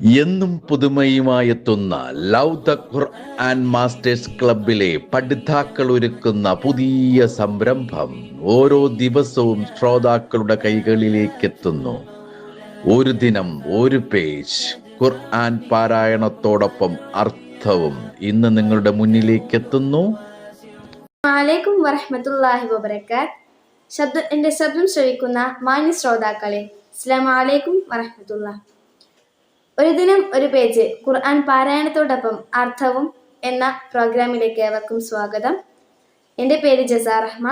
എന്നും പുതുമയുമായെത്തുന്ന love the Quran masters ക്ലബിലെ പഠിതാക്കൾ ഒരുക്കുന്ന പുതിയ സംരംഭം ഓരോ ദിവസവും ശ്രോതാക്കളുടെ കൈകളിലേക്ക് എത്തുന്നു ഒരു ദിനം ഒരു പേജ്. ഖുർആൻ പാരായണത്തോടൊപ്പം അർത്ഥവും ഇന്ന് നിങ്ങളുടെ മുന്നിലേക്ക് എത്തുന്നു വലൈക്കും വറഹമത്തല്ലാഹി ശബ്ദ ശ്രവിക്കുന്ന മാന്യ ശ്രോതാക്കളെ അസ്ലാം വലൈക്കും വറഹമത്തുള്ള ഒരു ദിനം ഒരു പേജ് ഖുർആൻ പാരായണത്തോടൊപ്പം അർത്ഥവും എന്ന പ്രോഗ്രാമിലേക്ക് ഏവർക്കും സ്വാഗതം. എന്റെ പേര് ജസാ റഹ്മ.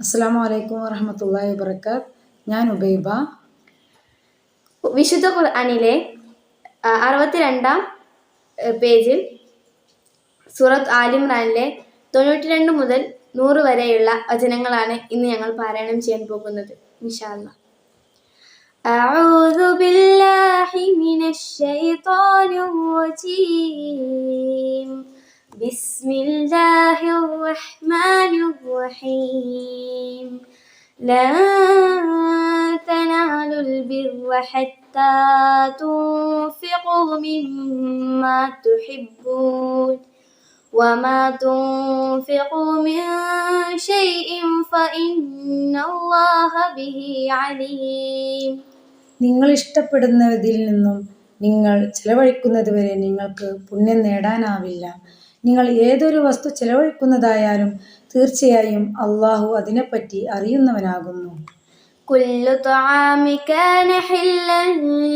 അസ്സാം വലൈക്കും വറഹമത്തല്ലാഹി വബർക്കാത്ത് ഞാൻ ഉബൈബ. വിശുദ്ധ ഖുർആനിലെ അറുപത്തിരണ്ടാം പേജിൽ സൂറത്ത് ആലിമ്രാനിലെ തൊണ്ണൂറ്റി രണ്ട് മുതൽ നൂറ് വരെയുള്ള വചനങ്ങളാണ് ഇന്ന് ഞങ്ങൾ പാരായണം ചെയ്യാൻ പോകുന്നത് ഇൻഷാല്ല أعوذ بالله من الشيطان الرجيم. بسم الله الرحمن الرحيم. لن تنالوا البر حتى تنفقوا مما تحبون. وما تنفقوا من شيء فإن الله به عليم. നിങ്ങൾ ഇഷ്ടപ്പെടുന്നതിൽ നിന്നും നിങ്ങൾ ചെലവഴിക്കുന്നതുവരെ നിങ്ങൾക്ക് പുണ്യം നേടാനാവില്ല നിങ്ങൾ ഏതൊരു വസ്തു ചെലവഴിക്കുന്നതായാലും തീർച്ചയായും അള്ളാഹു അതിനെപ്പറ്റി അറിയുന്നവനാകുന്നു كل طعام كان حلا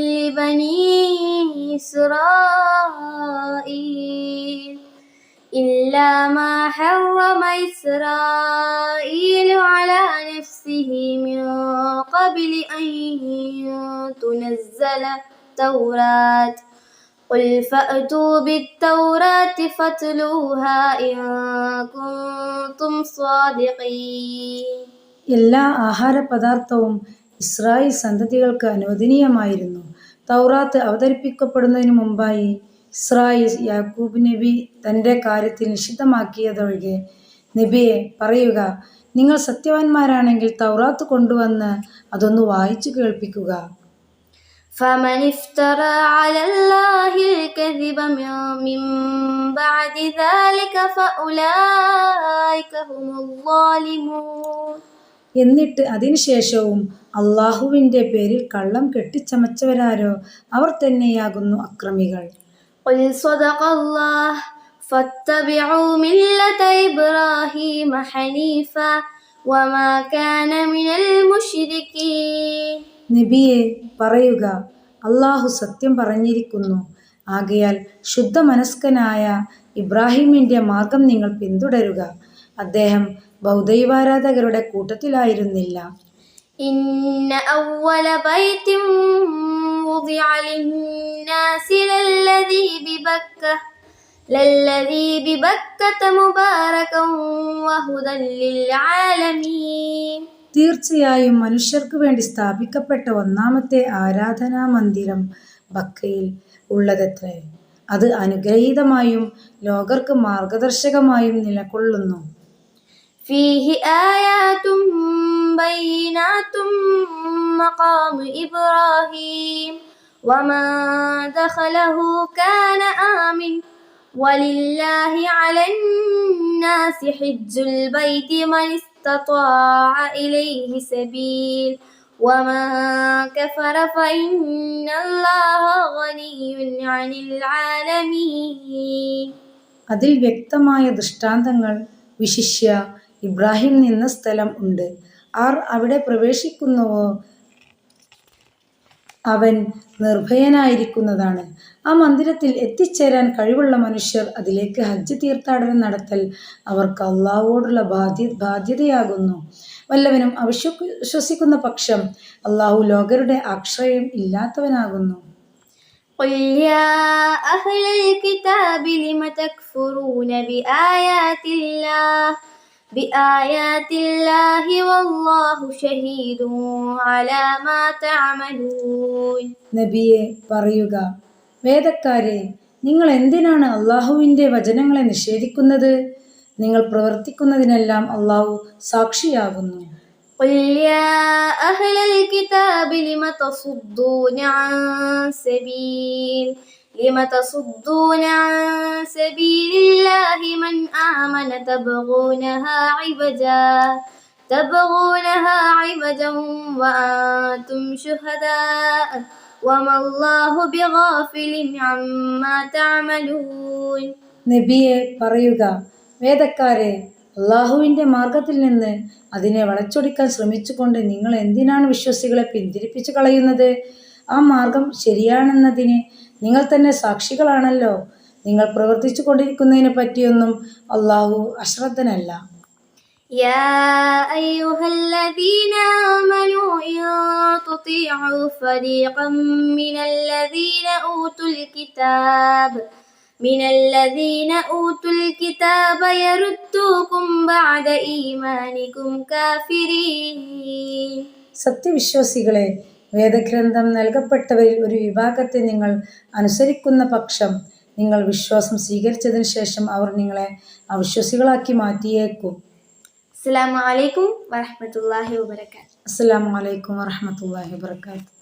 لبني إسرائيل إلا ما حرم إسرائيل على نفسه من قبل أن تنزل التوراة قل فأتوا بالتوراة فاتلوها إن كنتم صادقين എല്ലാ ആഹാര പദാർത്ഥവും ഇസ്രായേൽ സന്തതികൾക്ക് അനുവദനീയമായിരുന്നു തൗറാത്ത് അവതരിപ്പിക്കപ്പെടുന്നതിന് മുമ്പായി ഇസ്രായേൽ യാക്കൂബ് നബി തൻ്റെ കാര്യത്തിൽ നിഷിദ്ധമാക്കിയതൊഴികെ നബിയെ പറയുക നിങ്ങൾ സത്യവാന്മാരാണെങ്കിൽ തൗറാത്ത് കൊണ്ടുവന്ന് അതൊന്ന് വായിച്ചു കേൾപ്പിക്കുക فمن افترى على الله الكذب من- من بعد ذلك فأولئك هم الظالمون എന്നിട്ട് അതിനുശേഷവും അള്ളാഹുവിൻ്റെ പേരിൽ കള്ളം കെട്ടിച്ചമച്ചവരാരോ അവർ തന്നെയാകുന്നു അക്രമികൾ قل صدق الله فاتبعوا ملة إبراهيم حنيفا وما كان من المشركين നബിയെ പറയുക അള്ളാഹു സത്യം പറഞ്ഞിരിക്കുന്നു ആകയാൽ ശുദ്ധമനസ്കനായ ഇബ്രാഹിമിൻ്റെ മാർഗം നിങ്ങൾ പിന്തുടരുക അദ്ദേഹം ബൗദ്ധൈവാരാധകരുടെ കൂട്ടത്തിലായിരുന്നില്ല إن أول بيت وضع للناس للذي ببكة للذي ببكة مباركا وهدى للعالمين തീർച്ചയായും മനുഷ്യർക്ക് വേണ്ടി സ്ഥാപിക്കപ്പെട്ട ഒന്നാമത്തെ ആരാധനാ മന്ദിരം ബക്കയിൽ ഉള്ളതത്രേ അത് അനുഗ്രഹീതമായും ലോകർക്ക് മാർഗദർശകമായും നിലകൊള്ളുന്നു فيه آيات بينات مقام إبراهيم ومن دخله كان آمن ولله على الناس حج البيت من استطاع إليه سبيل ومن كفر فإن الله غني عن العالمين അതിൽ വ്യക്തമായ ദൃഷ്ടാന്തങ്ങൾ വിശിഷ്യ ഇബ്രാഹിം നിന്ന സ്ഥലം ഉണ്ട് ആർ അവിടെ പ്രവേശിക്കുന്നുവോ അവൻ നിർഭയനായിരിക്കുന്നതാണ് ആ മന്ദിരത്തിൽ എത്തിച്ചേരാൻ കഴിവുള്ള മനുഷ്യർ അതിലേക്ക് ഹജ്ജ് തീർത്ഥാടനം നടത്തൽ അവർക്ക് അള്ളാഹുവോടുള്ള ബാധ്യ ബാധ്യതയാകുന്നു വല്ലവനും അവിശ്വ വിശ്വസിക്കുന്ന പക്ഷം അള്ളാഹു ലോകരുടെ ആശ്രയം ഇല്ലാത്തവനാകുന്നു قل يا أهل الكتاب لم تكفرون بآيات الله بآيات الله والله شهيد على ما تعملون നബിയെ പറയുക വേദക്കാരെ നിങ്ങൾ എന്തിനാണ് അള്ളാഹുവിൻ്റെ വചനങ്ങളെ നിഷേധിക്കുന്നത് നിങ്ങൾ പ്രവർത്തിക്കുന്നതിനെല്ലാം അള്ളാഹു സാക്ഷിയാകുന്നു قل يا أهل الكتاب لم تصدون عن سبيل لم تصدون عن سبيل الله من آمن تبغونها عوجا تبغونها عوجا وأنتم شهداء وما الله بغافل عما تعملون നബിയെ പറയുക വേദക്കാരെ അള്ളാഹുവിൻ്റെ മാർഗത്തിൽ നിന്ന് അതിനെ വളച്ചൊടിക്കാൻ ശ്രമിച്ചുകൊണ്ട് നിങ്ങൾ എന്തിനാണ് വിശ്വസികളെ പിന്തിരിപ്പിച്ചു കളയുന്നത് ആ മാർഗം ശരിയാണെന്നതിന് നിങ്ങൾ തന്നെ സാക്ഷികളാണല്ലോ നിങ്ങൾ പ്രവർത്തിച്ചു കൊണ്ടിരിക്കുന്നതിനെ പറ്റിയൊന്നും അള്ളാഹു അശ്രദ്ധനല്ല يا أيها الذين آمنوا إن تطيعوا فريقا من الذين أوتوا الكتاب من الذين أوتوا الكتاب يردوكم بعد إيمانكم كافرين സത്യവിശ്വാസികളെ വേദഗ്രന്ഥം നൽകപ്പെട്ടവരിൽ ഒരു വിഭാഗത്തെ നിങ്ങൾ അനുസരിക്കുന്ന പക്ഷം നിങ്ങൾ വിശ്വാസം സ്വീകരിച്ചതിന് ശേഷം അവർ നിങ്ങളെ അവിശ്വാസികളാക്കി മാറ്റിയേക്കും. അസ്സാം വലൈക്കും വറഹ്മത്തുള്ളാഹി വാത്തു അസ്സാം വലൈക്കും വറഹ്മത്തുള്ളാഹി വാത്തു